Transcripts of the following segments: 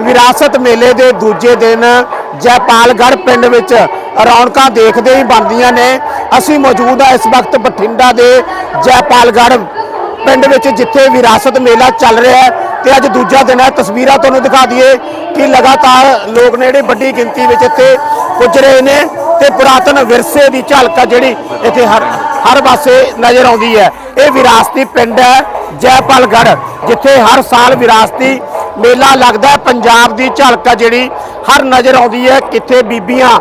ਵਿਰਾਸਤ ਮੇਲੇ ਦੇ ਦੂਜੇ ਦਿਨ ਜੈਪਾਲਗੜ੍ਹ ਪਿੰਡ ਵਿੱਚ ਰੌਣਕਾਂ ਦੇਖਦੇ ਹੀ ਬਣਦੀਆਂ ਨੇ। ਅਸੀਂ ਮੌਜੂਦ ਆ ਇਸ ਵਕਤ ਬਠਿੰਡਾ ਦੇ ਜੈਪਾਲਗੜ੍ਹ ਪਿੰਡ ਵਿੱਚ ਜਿੱਥੇ ਵਿਰਾਸਤ ਮੇਲਾ ਚੱਲ ਰਿਹਾ ਹੈ ਤੇ ਅੱਜ ਦੂਜਾ ਦਿਨ ਹੈ। ਤਸਵੀਰਾਂ ਤੁਹਾਨੂੰ ਦਿਖਾ ਦਈਏ ਕਿ ਲਗਾਤਾਰ ਲੋਕ ਨੇ ਜਿਹੜੇ ਵੱਡੀ ਗਿਣਤੀ ਵਿੱਚ ਇੱਥੇ ਪੁੱਜ ਰਹੇ ਨੇ ਤੇ ਪੁਰਾਤਨ ਵਿਰਸੇ ਦੀ ਝਲਕ ਆ ਜਿਹੜੀ ਇੱਥੇ ਹਰ ਹਰ ਪਾਸੇ ਨਜ਼ਰ ਆਉਂਦੀ ਹੈ। ਇਹ ਵਿਰਾਸਤੀ ਪਿੰਡ ਹੈ ਜੈਪਾਲਗੜ੍ਹ, ਜਿੱਥੇ ਹਰ ਸਾਲ ਵਿਰਾਸਤੀ ਮੇਲਾ ਲੱਗਦਾ ਹੈ। ਪੰਜਾਬ ਦੀ ਝਲਕ ਆ ਜਿਹੜੀ। ਹਰ ਨਜ਼ਰ ਆਉਂਦੀ ਹੈ ਕਿੱਥੇ ਬੀਬੀਆਂ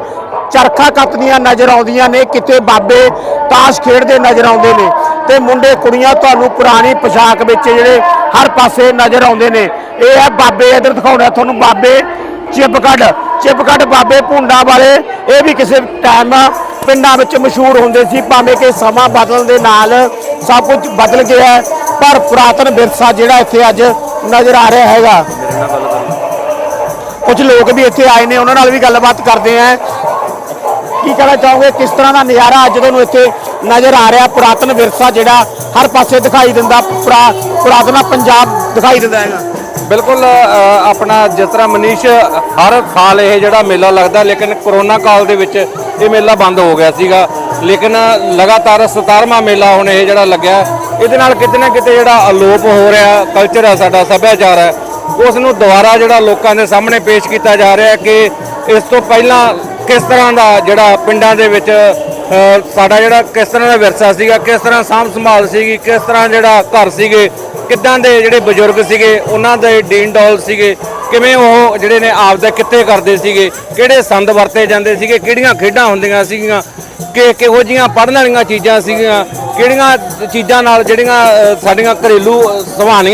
ਚਰਖਾ ਕੱਤਦੀਆਂ ਨਜ਼ਰ ਆਉਂਦੀਆਂ ਨੇ ਕਿਤੇ ਬਾਬੇ ਤਾਸ਼ ਖੇਡਦੇ ਨਜ਼ਰ ਆਉਂਦੇ ਨੇ। ਤੇ ਮੁੰਡੇ, ਕੁੜੀਆਂ ਤੁਹਾਨੂੰ ਪੁਰਾਣੀ ਪੋਸ਼ਾਕ ਵਿੱਚ ਜਿਹੜੇ ਹਰ ਪਾਸੇ ਨਜ਼ਰ ਆਉਂਦੇ ਨੇ। ਇਹ ਹੈ ਬਾਬੇ, ਇਧਰ ਦਿਖਾਉਣਾ ਤੁਹਾਨੂੰ ਬਾਬੇ ਚਿਪਕੜ ਚਿਪਕੜ ਬਾਬੇ ਭੁੰਡਾ ਵਾਲੇ, ਇਹ ਵੀ ਕਿਸੇ ਟਾਈਮ ਪਿੰਡਾਂ ਵਿੱਚ ਮਸ਼ਹੂਰ ਹੁੰਦੇ ਸੀ। ਭਾਵੇਂ ਕਿ ਸਮਾਂ ਬਦਲਣ ਦੇ ਨਾਲ ਸਭ ਕੁਝ ਬਦਲ ਗਿਆ ਪਰ ਪੁਰਾਤਨ ਵਿਰਸਾ ਜਿਹੜਾ ਇੱਥੇ ਅੱਜ ਨਜ਼ਰ ਆ ਰਿਹਾ ਹੈਗਾ। ਕੁਝ ਲੋਕ ਵੀ ਇੱਥੇ ਆਏ ਨੇ ਉਹਨਾਂ ਨਾਲ ਵੀ ਗੱਲਬਾਤ ਕਰਦੇ ਆਂ। ਕੀ ਕਹਿਣਾ ਚਾਹੋਗੇ? ਕਿਸ ਤਰ੍ਹਾਂ ਦਾ ਨਜ਼ਾਰਾ ਅੱਜ ਤੁਹਾਨੂੰ ਇੱਥੇ ਨਜ਼ਰ ਆ ਰਿਹਾ? ਪੁਰਾਤਨ ਵਿਰਸਾ ਜਿਹੜਾ ਹਰ ਪਾਸੇ ਦਿਖਾਈ ਦਿੰਦਾ ਪੁਰਾ- ਪੁਰਾਤਨਾ ਪੰਜਾਬ ਦਿਖਾਈ ਦਿੰਦਾ ਹੈਗਾ। ਬਿਲਕੁਲ ਅ, ਆਪਣਾ ਜਿਸ ਤਰ੍ਹਾਂ ਮਨੀਸ਼ ਹਰ ਸਾਲ ਇਹ ਜਿਹੜਾ ਮੇਲਾ ਲੱਗਦਾ ਲੇਕਿਨ ਕਰੋਨਾ ਕਾਲ ਦੇ ਵਿੱਚ ਇਹ ਮੇਲਾ ਬੰਦ ਹੋ ਗਿਆ ਸੀਗਾ। ਲੇਕਿਨ ਲਗਾਤਾਰ 17ਵਾਂ ਮੇਲਾ ਹੁਣ ਇਹ ਜਿਹੜਾ ਲੱਗਿਆ, ਇਹਦੇ ਨਾਲ ਕਿਤੇ ਨਾ ਕਿਤੇ ਜਿਹੜਾ ਅਲੋਪ ਹੋ ਰਿਹਾ ਕਲਚਰ ਹੈ ਸਾਡਾ, ਸੱਭਿਆਚਾਰ ਹੈ ਉਸ ਨੂੰ ਦੁਬਾਰਾ ਜਿਹੜਾ ਲੋਕਾਂ ਦੇ ਸਾਹਮਣੇ ਪੇਸ਼ ਕੀਤਾ ਜਾ ਰਿਹਾ ਕਿ ਇਸ ਤੋਂ ਪਹਿਲਾਂ ਕਿਸ ਤਰ੍ਹਾਂ ਦਾ ਜਿਹੜਾ ਪਿੰਡਾਂ ਦੇ ਵਿੱਚ ਸਾਡਾ ਜਿਹੜਾ ਕਿਸ ਤਰ੍ਹਾਂ ਦਾ ਵਿਰਸਾ ਸੀਗਾ ਕਿਸ ਤਰ੍ਹਾਂ ਸਾਂਭ ਸੰਭਾਲ ਸੀਗੀ ਕਿਸ ਤਰ੍ਹਾਂ ਜਿਹੜਾ ਘਰ ਸੀਗੇ ਕਿੱਦਾਂ ਦੇ ਜਿਹੜੇ ਬਜ਼ੁਰਗ ਸੀਗੇ ਉਹਨਾਂ ਦੇ ਡੀਨ ਡੋਲ ਸੀਗੇ ਕਿਵੇਂ ਉਹ ਜਿਹੜੇ ਨੇ ਆਪ ਦਾ ਕਿੱਥੇ ਕਰਦੇ ਸੀਗੇ ਕਿਹੜੇ ਸੰਦ ਵਰਤੇ ਜਾਂਦੇ ਸੀਗੇ ਕਿਹੜੀਆਂ ਖੇਡਾਂ ਹੁੰਦੀਆਂ ਸੀਗੀਆਂ ਕਿ ਕਿਹੋ ਜੀਆਂ ਪੜ੍ਹਨ ਵਾਲੀਆਂ ਚੀਜ਼ਾਂ ਸੀਗੀਆਂ ਕਿਹੜੀਆਂ ਚੀਜ਼ਾਂ ਨਾਲ ਜਿਹੜੀਆਂ ਸਾਡੀਆਂ ਘਰੇਲੂ ਅ,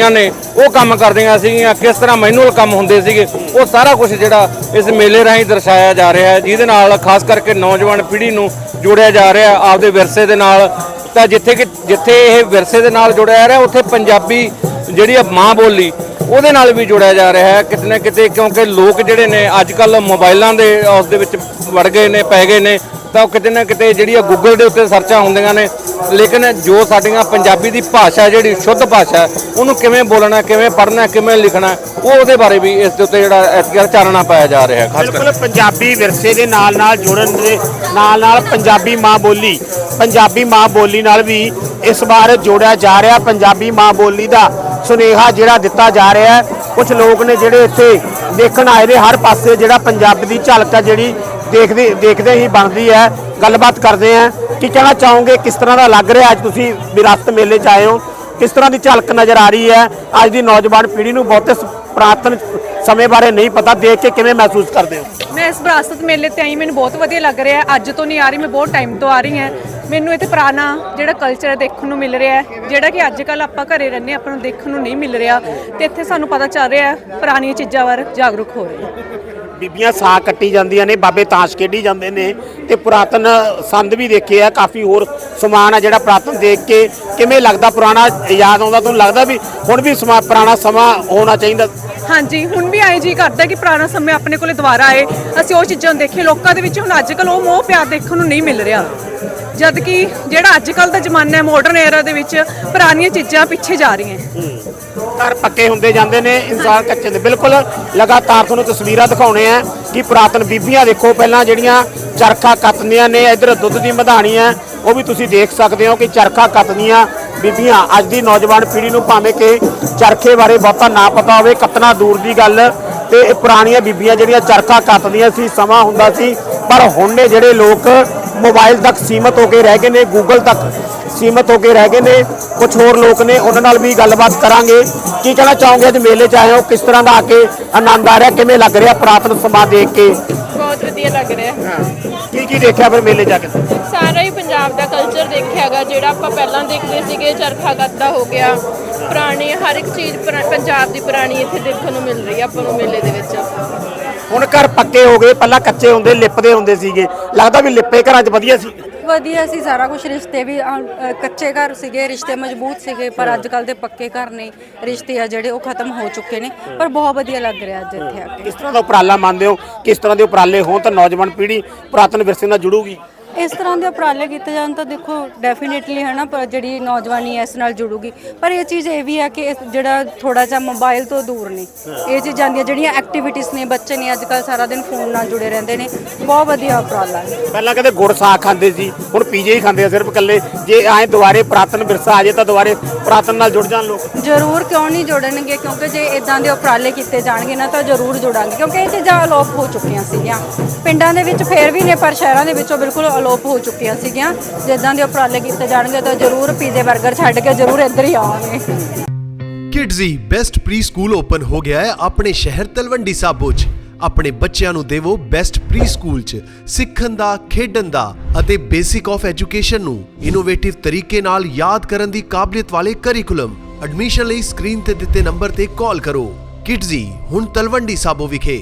ਨੇ ਉਹ ਕੰਮ ਕਰਦੀਆਂ ਸੀਗੀਆਂ, ਕਿਸ ਤਰ੍ਹਾਂ ਮੈਨੂਅਲ ਕੰਮ ਹੁੰਦੇ ਸੀਗੇ, ਉਹ ਸਾਰਾ ਕੁਝ ਜਿਹੜਾ ਇਸ ਮੇਲੇ ਰਾਹੀਂ ਦਰਸਾਇਆ ਜਾ ਰਿਹਾ ਹੈ, ਜਿਹਦੇ ਨਾਲ ਖਾਸ ਕਰਕੇ ਨੌਜਵਾਨ ਪੀੜ੍ਹੀ ਨੂੰ ਜੋੜਿਆ ਜਾ ਰਿਹਾ ਆਪਦੇ ਵਿਰਸੇ ਦੇ ਨਾਲ। ਤਾਂ ਜਿੱਥੇ ਕਿ, ਜਿੱਥੇ ਇਹ ਵਿਰਸੇ ਦੇ ਨਾਲ ਜੁੜਿਆ ਜਾ ਰਿਹਾ, ਉੱਥੇ ਪੰਜਾਬੀ ਜਿਹੜੀ ਆ ਮਾਂ ਬੋਲੀ, ਉਹਦੇ ਨਾਲ ਵੀ ਜੁੜਿਆ ਜਾ ਰਿਹਾ ਹੈ, ਕਿਤੇ ਨਾ ਕਿਤੇ ਕਿਉਂਕਿ ਲੋਕ ਜਿਹੜੇ ਨੇ, ਅੱਜ ਕੱਲ ਮੋਬਾਈਲਾਂ ਦੇ ਉਸ ਦੇ ਵਿੱਚ ਵੜ ਗਏ ਨੇ, ਪੈ ਗਏ ਨੇ ਤਾਂ ਉਹ ਕਿਤੇ ਨਾ ਕਿਤੇ ਜਿਹੜੀ ਆ ਗੂਗਲ ਦੇ ਉੱਤੇ ਸਰਚਾਂ ਹੁੰਦੀਆਂ ਨੇ। ਲੇਕਿਨ ਜੋ ਸਾਡੀਆਂ ਪੰਜਾਬੀ ਦੀ ਭਾਸ਼ਾ ਜਿਹੜੀ ਸ਼ੁੱਧ ਭਾਸ਼ਾ ਉਹਨੂੰ ਕਿਵੇਂ ਬੋਲਣਾ ਕਿਵੇਂ ਪੜ੍ਹਨਾ ਕਿਵੇਂ ਲਿਖਣਾ ਉਹ ਉਹਦੇ ਬਾਰੇ ਵੀ ਇਸ ਦੇ ਉੱਤੇ ਜਿਹੜਾ ਗੱਲ ਚਾਨਣਾ ਪਾਇਆ ਜਾ ਰਿਹਾ ਹੈ ਖਾਸ ਕਰਕੇ। ਬਿਲਕੁਲ ਪੰਜਾਬੀ ਵਿਰਸੇ ਦੇ ਨਾਲ ਨਾਲ ਜੁੜਨ ਦੇ ਨਾਲ ਨਾਲ ਪੰਜਾਬੀ ਮਾਂ ਬੋਲੀ ਪੰਜਾਬੀ ਮਾਂ ਬੋਲੀ ਨਾਲ ਵੀ ਇਸ ਵਾਰ ਜੋੜਿਆ ਜਾ ਰਿਹਾ। ਪੰਜਾਬੀ ਮਾਂ ਬੋਲੀ ਦਾ ਸੁਨੇਹਾ ਜਿਹੜਾ ਦਿੱਤਾ ਜਾ ਰਿਹਾ ਹੈ। ਕੁਝ ਲੋਕ ਨੇ ਜਿਹੜੇ ਇੱਥੇ ਦੇਖਣ ਆਏ ਨੇ ਹਰ ਪਾਸੇ ਜਿਹੜਾ ਪੰਜਾਬ ਦੀ ਝਲਕ ਹੈ ਜਿਹੜੀ ਦੇਖਦੇ ਦੇਖਦੇ ਹੀ ਬਣਦੀ ਹੈ। ਗੱਲਬਾਤ ਕਰਦੇ ਆ ਕਿ ਕਹਿਣਾ ਚਾਹੋਗੇ ਕਿਸ ਤਰ੍ਹਾਂ ਦਾ ਲੱਗ ਰਿਹਾ ਅੱਜ ਤੁਸੀਂ ਵਿਰਾਸਤ ਮੇਲੇ 'ਚ ਆਏ ਹੋ? ਕਿਸ ਤਰ੍ਹਾਂ ਦੀ ਝਲਕ ਨਜ਼ਰ ਆ ਰਹੀ ਹੈ? ਅੱਜ ਦੀ ਨੌਜਵਾਨ ਪੀੜ੍ਹੀ ਨੂੰ ਬਹੁਤੇ ਸ- ਪੁਰਾਤਨ ਸਮੇਂ ਬਾਰੇ ਨਹੀਂ ਪਤਾ। ਦੇਖ ਕੇ ਕਿਵੇਂ ਮਹਿਸੂਸ ਕਰਦੇ ਹੋ? ਮੈਂ ਇਸ ਵਿਰਾਸਤ ਮੇਲੇ ਤੇ ਆਈ ਮੈਨੂੰ ਬਹੁਤ ਵਧੀਆ ਲੱਗ ਰਿਹਾ ਅੱਜ ਤੋਂ ਨਹੀਂ ਆ ਰਹੀ ਮੈਂ ਬਹੁਤ ਟਾਈਮ ਤੋਂ ਆ ਰਹੀ ਹਾਂ। ਮੈਨੂੰ ਇੱਥੇ ਪੁਰਾਣਾ ਜਿਹੜਾ ਕਲਚਰ ਦੇਖਣ ਨੂੰ ਮਿਲ ਰਿਹਾ ਹੈ। ਜਿਹੜਾ ਕਿ ਅੱਜ ਕੱਲ ਆਪਾਂ ਘਰੇ ਰਹਿੰਦੇ ਹਾਂ, ਆਪਾਂ ਨੂੰ ਦੇਖਣ ਨੂੰ ਨਹੀਂ ਮਿਲ ਰਿਹਾ। ਤੇ ਇੱਥੇ ਸਾਨੂੰ ਪਤਾ ਚੱਲ ਰਿਹਾ ਪੁਰਾਣੀਆਂ ਚੀਜ਼ਾਂ ਬਾਰੇ ਜਾਗਰੂਕ ਹੋ ਰਹੇ ਹਾਂ। ਬੀਬੀਆਂ ਸਾਹ ਕੱਟੀ ਜਾਂਦੀਆਂ ਨੇ ਬਾਬੇ ਤਾਸ਼ ਖੇਡੀ ਜਾਂਦੇ ਨੇ ਤੇ ਪੁਰਾਤਨ ਸੰਦ ਵੀ ਦੇਖੇ ਆ ਕਾਫੀ ਹੋਰ ਸਮਾਨ ਆ ਜਿਹੜਾ ਪੁਰਾਤਨ ਦੇਖ ਕੇ ਕਿਵੇਂ ਲੱਗਦਾ ਪੁਰਾਣਾ ਯਾਦ ਆਉਂਦਾ ਤੁਹਾਨੂੰ ਲੱਗਦਾ ਵੀ ਹੁਣ ਵੀ ਸਮਾਂ ਪੁਰਾਣਾ ਸਮਾਂ ਹੋਣਾ ਚਾਹੀਦਾ? ਹਾਂਜੀ ਹੁਣ ਵੀ ਆਏ ਜੀ ਕਰਦਾ ਕਿ ਪੁਰਾਣਾ ਸਮੇਂ ਆਪਣੇ ਕੋਲੇ ਦੁਬਾਰਾ ਆਏ। ਅਸੀਂ ਉਹ ਚੀਜ਼ਾਂ ਦੇਖੀਏ ਲੋਕਾਂ ਦੇ ਵਿੱਚ ਹੁਣ ਅੱਜ ਕੱਲ ਉਹ ਮੋਹ ਪਿਆਰ ਦੇਖਣ ਨੂੰ ਨਹੀਂ ਮਿਲ ਰਿਹਾ। ਜਦ ਕਿ ਜਿਹੜਾ ਅੱਜ ਕੱਲ ਦਾ ਜ਼ਮਾਨਾ ਹੈ ਮਾਡਰਨ ਏਰਾ ਦੇ ਵਿੱਚ ਪੁਰਾਣੀਆਂ ਚੀਜ਼ਾਂ ਪਿੱਛੇ ਜਾ ਰਹੀਆਂ। ਘਰ ਪੱਕੇ ਹੁੰਦੇ ਜਾਂਦੇ ਨੇ, ਇਨਸਾਨ ਕੱਚੇ ਦੇ ਬਿਲਕੁਲ ਲਗਾਤਾਰ ਤੁਹਾਨੂੰ ਤਸਵੀਰਾਂ ਦਿਖਾਉਣੇ ਆ ਕਿ ਪੁਰਾਤਨ ਬੀਬੀਆਂ ਦੇਖੋ, ਪਹਿਲਾਂ ਜਿਹੜੀਆਂ ਚਰਖਾ ਕੱਤਦੀਆਂ ਨੇ, ਇਧਰ ਦੁੱਧ ਦੀ ਮਧਾਣੀ ਹੈ, ਉਹ ਵੀ ਤੁਸੀਂ ਦੇਖ ਸਕਦੇ ਹੋ ਕਿ ਚਰਖਾ ਕੱਤਦੀਆਂ ਬੀਬੀਆਂ। ਅੱਜ ਦੀ ਨੌਜਵਾਨ ਪੀੜ੍ਹੀ ਨੂੰ ਭਾਵੇਂ ਕਿ ਚਰਖੇ ਬਾਰੇ ਬਹੁਤਾ ਨਾ ਪਤਾ ਹੋਵੇ, ਕੱਤਣਾ ਦੂਰ ਦੀ ਗੱਲ। ਤੇ ਪੁਰਾਣੀਆਂ ਬੀਬੀਆਂ ਜਿਹੜੀਆਂ ਚਰਖਾ ਕੱਤਦੀਆਂ ਸੀ, ਸਮਾਂ ਹੁੰਦਾ ਸੀ, ਪਰ ਹੁਣ ਦੇ ਜਿਹੜੇ ਲੋਕ ਮੋਬਾਈਲ ਤੱਕ ਸੀਮਤ ਹੋ ਕੇ ਰਹਿ ਗਏ ਨੇ ਗੂਗਲ ਤੱਕ ਸੀਮਤ ਹੋ ਕੇ ਰਹਿ ਗਏ ਨੇ ਕੁਝ ਹੋਰ ਲੋਕ ਨੇ ਉਹਨਾਂ ਨਾਲ ਵੀ ਗੱਲਬਾਤ ਕਰਾਂਗੇ। ਕੀ ਕਹਿਣਾ ਚਾਹੋਗੇ ਅੱਜ ਮੇਲੇ 'ਚ ਆਏ ਹੋ? ਕਿਸ ਤਰ੍ਹਾਂ ਦਾ ਆ ਕੇ ਆਨੰਦ ਆ ਰਿਹਾ? ਕਿਵੇਂ ਲੱਗ ਰਿਹਾ ਪੁਰਾਤਨ ਸਮਾਂ ਦੇਖ ਕੇ? ਬਹੁਤ ਵਧੀਆ ਲੱਗ ਰਿਹਾ। ਕੀ ਕੀ ਦੇਖਿਆ ਫਿਰ ਮੇਲੇ 'ਚ ਜਾ ਕੇ? ਸਾਰਾ ਹੀ ਪੰਜਾਬ ਦਾ ਕਲਚਰ ਦੇਖਿਆਗਾ ਜਿਹੜਾ ਆਪਾਂ ਪਹਿਲਾਂ ਦੇਖਦੇ ਸੀਗੇ ਚਰਖਾ ਗੱਦਾ ਹੋ ਗਿਆ। ਪੁਰਾਣੀ ਹਰ ਇੱਕ ਚੀਜ਼ ਪੁਰਾ- ਪੰਜਾਬ ਦੀ ਪੁਰਾਣੀ ਇੱਥੇ ਦੇਖਣ ਨੂੰ ਮਿਲ ਰਹੀ ਹੈ ਆਪਾਂ ਨੂੰ ਮੇਲੇ ਦੇ ਵਿੱਚ। ਹੁਣ ਘਰ ਪੱਕੇ ਹੋ ਗਏ ਪਹਿਲਾਂ ਕੱਚੇ ਹੁੰਦੇ ਲਿਪਦੇ ਹੁੰਦੇ ਸੀਗੇ। ਲੱਗਦਾ ਵੀ ਲਿਪੇ ਘਰਾਂ 'ਚ ਵਧੀਆ ਸੀ। ਵਧੀਆ ਸੀ ਸਾਰਾ ਕੁਝ ਰਿਸ਼ਤੇ ਵੀ ਕੱਚੇ ਘਰ ਸੀਗੇ ਰਿਸ਼ਤੇ ਮਜ਼ਬੂਤ ਸੀਗੇ ਪਰ ਅੱਜ ਕੱਲ ਦੇ ਪੱਕੇ ਘਰ ਨੇ ਰਿਸ਼ਤੇ ਆ ਜਿਹੜੇ ਉਹ ਖਤਮ ਹੋ ਚੁੱਕੇ ਨੇ ਪਰ ਬਹੁਤ ਵਧੀਆ ਲੱਗ ਰਿਹਾ ਅੱਜ ਇੱਥੇ ਆ ਕੇ। ਕਿਸ ਤਰ੍ਹਾਂ ਦਾ ਉਪਰਾਲਾ ਮੰਨਦੇ ਹੋ? ਕਿਸ ਤਰ੍ਹਾਂ ਦੇ ਉਪਰਾਲੇ ਹੋਣ ਤਾਂ ਨੌਜਵਾਨ ਪੀੜ੍ਹੀ ਪੁਰਾਤਨ ਵਿਰਸੇ ਨਾਲ ਜੁੜੂਗੀ? ਇਸ ਤਰ੍ਹਾਂ ਦੇ ਉਪਰਾਲੇ ਕੀਤੇ ਜਾਣ ਤਾਂ ਦੇਖੋ ਡੈਫੀਨਿਟਲੀ ਹੈ ਨਾ ਪਰ ਜਿਹੜੀ ਨੌਜਵਾਨੀ ਹੈ ਇਸ ਨਾਲ ਜੁੜੂਗੀ। ਪਰ ਇਹ ਚੀਜ਼ ਇਹ ਵੀ ਹੈ ਕਿ ਇਸ- ਜਿਹੜਾ ਥੋੜਾ ਜਿਹਾ ਮੋਬਾਈਲ ਤੋਂ ਦੂਰ ਨੇ। ਇਹ ਚੀਜ਼ਾਂ ਦੀਆਂ ਜਿਹੜੀਆਂ ਐਕਟੀਵਿਟੀਜ਼ ਨੇ ਬੱਚੇ ਨੇ ਅੱਜ ਕੱਲ ਸਾਰਾ ਦਿਨ ਫੋਨ ਨਾਲ ਜੁੜੇ ਰਹਿੰਦੇ ਨੇ। ਬਹੁਤ ਵਧੀਆ ਉਪਰਾਲਾ ਹੈ। ਪਹਿਲਾਂ ਕਹਿੰਦੇ ਗੁੜ ਸਾਗ ਖਾਂਦੇ ਸੀ ਹੁਣ ਪੀਜੇ ਹੀ ਖਾਂਦੇ ਆ ਸਿਰਫ ਇਕੱਲੇ। ਜੇ ਐਂ ਦੁਬਾਰੇ ਪੁਰਾਤਨ ਵਿਰਸਾ ਆ ਜੇ ਤਾਂ ਦੁਬਾਰੇ ਪੁਰਾਤਨ ਨਾਲ ਜੁੜ ਜਾਣ ਲੋਕ। ਜ਼ਰੂਰ ਕਿਉਂ ਨਹੀਂ ਜੁੜਨਗੇ? ਕਿਉਂਕਿ ਜੇ ਇਦਾਂ ਦੇ ਉਪਰਾਲੇ ਕੀਤੇ ਜਾਣਗੇ ਨਾ ਤਾਂ ਜ਼ਰੂਰ ਜੁੜਾਂਗੇ। ਕਿਉਂਕਿ ਇਹ ਚੀਜ਼ਾਂ ਅਲੋਪ ਹੋ ਚੁੱਕੀਆਂ ਸੀਗੀਆਂ। ਪਿੰਡਾਂ ਦੇ ਵਿੱਚ ਫੇਰ ਵੀ ਨੇ ਪਰ ਸ਼ਹਿਰਾਂ ਦੇ ਵਿੱਚੋਂ ਬਿਲਕੁਲ ਅਲੋਪ ਹੋ ਚੁੱਕੀਆਂ ਸੀਗੀਆਂ। ਜੇ ਦੇ ਉਪਰਾਲੇ ਕੀਤੇ ਜਾਣਗੇ ਤਾਂ ਜ਼ਰੂਰ ਪੀਜ਼ੇ 버ਗਰ ਛੱਡ ਕੇ ਜ਼ਰੂਰ ਇੱਧਰ ਹੀ ਆਵਾਂਗੇ। Kidzee best pre school open ਹੋ ਗਿਆ ਹੈ ਆਪਣੇ ਸ਼ਹਿਰ ਤਲਵੰਡੀ ਸਾਬੋ 'ਚ। ਆਪਣੇ ਬੱਚਿਆਂ ਨੂੰ ਦੇਵੋ ਬੈਸਟ ਪ੍ਰੀ ਸਕੂਲ 'ਚ। ਸਿੱਖਣ ਦਾ, ਖੇਡਣ ਦਾ ਅਤੇ ਬੇਸਿਕ ਆਫ ਐਜੂਕੇਸ਼ਨ ਨੂੰ ਇਨੋਵੇਟਿਵ ਤਰੀਕੇ ਨਾਲ ਯਾਦ ਕਰਨ ਦੀ ਕਾਬਲੀਅਤ ਵਾਲੇ ਕਰਿਕੂਲਮ ਐਡਮਿਸ਼ਨ ਲਈ ਸਕਰੀਨ ਤੇ ਦਿੱਤੇ ਨੰਬਰ ਤੇ ਕਾਲ ਕਰੋ। ਕਿਡਜ਼ੀ ਹੁਣ ਤਲਵੰਡੀ ਸਾਬੋ ਵਿਖੇ।